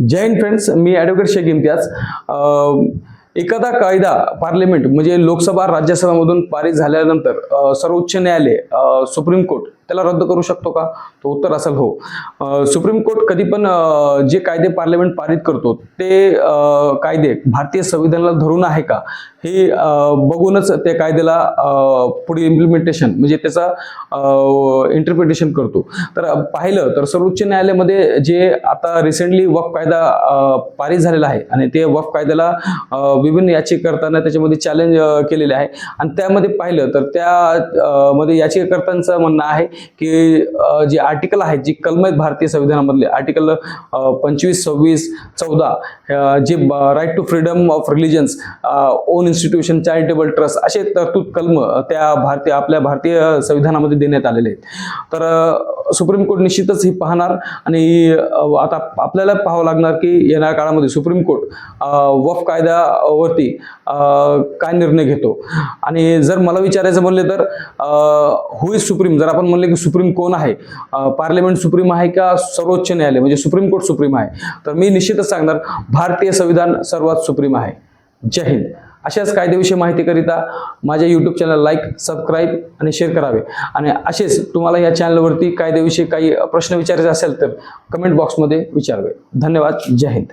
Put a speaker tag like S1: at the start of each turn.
S1: जय Hind friends मी advocate Shaikh Imtiyaz. एखादा कायदा पार्लिमेंट म्हणजे लोकसभा राज्यसभामधून पारित झाल्यानंतर सर्वोच्च न्यायालय सुप्रीम कोर्ट त्याला रद्द करू शकतो का? तो उत्तर असेल हो. सुप्रीम कोर्ट कधी पण जे कायदे पार्लमेंट पारित करतो ते कायदे भारतीय संविधानाला धरून आहे का? हे बघूनच त्या कायद्याला पुढे इम्प्लिमेंटेशन म्हणजे त्याचा इंटरप्रिटेशन करतो. तर पाहिलं तर सर्वोच्च न्यायालयामध्ये जे आता रिसेंटली वक्फ कायदा पारित झालेला आहे आणि ते वक्फ कायद्याला विभिन्न विभिन्न याचिकाकर्त्यांना त्याच्यामध्ये चॅलेंज केलेले आहे. आणि त्यामध्ये पाहिलं तर त्या मध्ये याचिकाकर्त्यांचं म्हणणं आहे की जे आर्टिकल आहेत जी कलम आहेत भारतीय संविधानामधले आर्टिकल पंचवीस सव्वीस चौदा जे right to freedom of religions own institution charitable trust असे तरतूद कलम त्या भारतीय आपल्या भारतीय संविधानामध्ये देण्यात आलेले आहेत. तर सुप्रीम कोर्ट निश्चितच ही पाहणार आणि आता आपल्याला पाहावं लागणार की येणाऱ्या काळामध्ये सुप्रीम कोर्ट वफ कायद्यावरती काय निर्णय घेतो. आणि जर मला विचारायचं म्हणले तर हु इज सुप्रीम जर आपण म्हणले की सुप्रीम कोण आहे? पार्लमेंट सुप्रीम आहे का सर्वोच्च न्यायालय? म्हणजे सुप्रीम कोर्ट सुप्रीम आहे. तर मी निश्चितच सांगणार भारतीय संविधान सर्वात सुप्रीम आहे. जय हिंद. अशाच कायद्याविषयी माहितीकरिता माझ्या यूट्यूब चॅनल लाईक सबस्क्राईब आणि शेअर करावे. आणि असेच तुम्हाला या चॅनलवरती कायद्याविषयी काही प्रश्न विचारायचे असेल तर कमेंट बॉक्समध्ये विचारावे. धन्यवाद. जय हिंद.